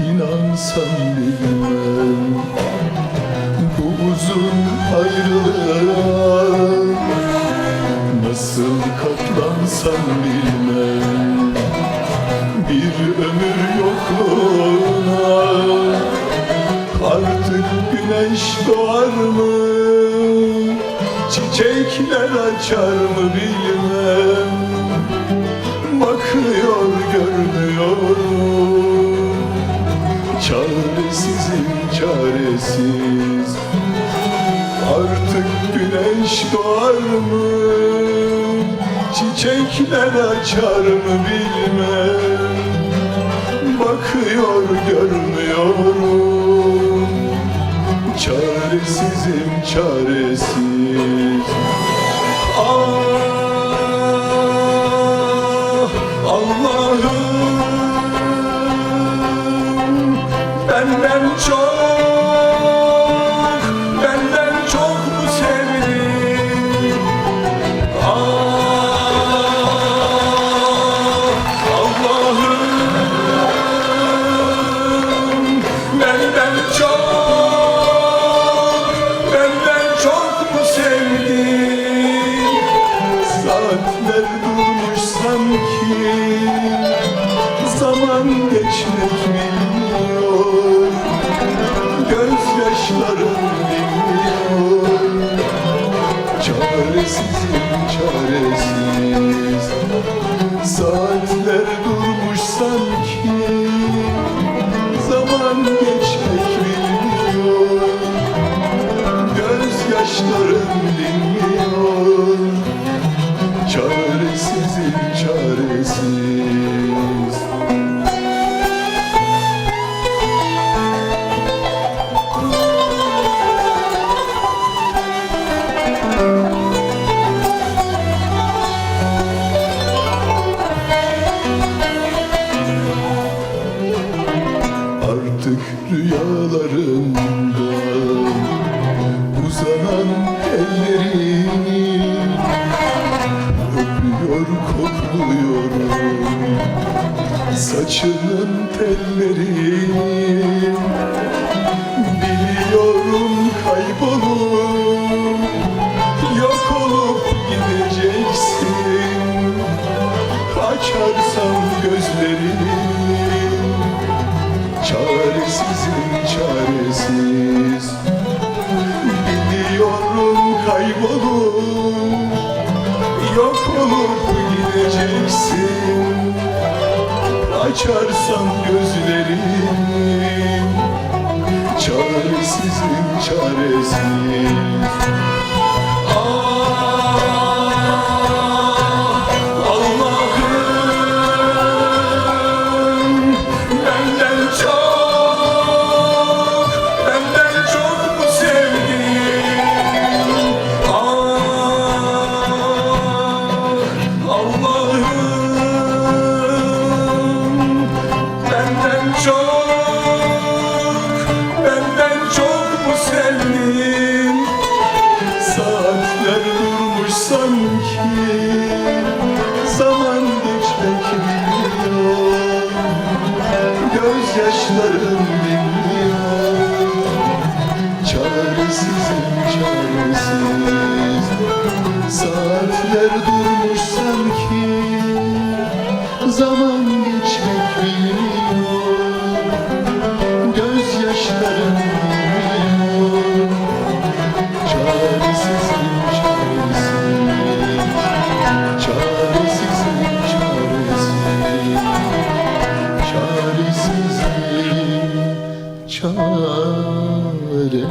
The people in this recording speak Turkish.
inansan bilmem Bu uzun ayrılığa Nasıl katlansam bilmem Bir ömür yokluğuna Artık güneş doğar mı? Çiçekler açar mı bilmem Bakıyor görmüyor mu? Doğar mı? Çiçekler açar mı bilmem. Bakıyor görmüyorum. Çaresizim çaresiz. Ah Allah'ım Benden çok Benden çok Benden çok mu sevdin Saatler durmuş sanki Zaman geçmek bilmiyor. Gözyaşlarım dinmiyor. Çaresizim çaresiz. Saatler durmuş sanki Zaman geçmek Çaresizim biliyorum kaybolup yok olup gideceksin. Açarsam gözlerini. Çaresizim çaresiz. Biliyorum kaybolup Yok olup gideceksin Açarsan gözlerini sanki Zaman geçmek bilmiyor Gözyaşlarım dinmiyor Çaresizim çaresiz Saatler durmuş sanki Zaman çaresi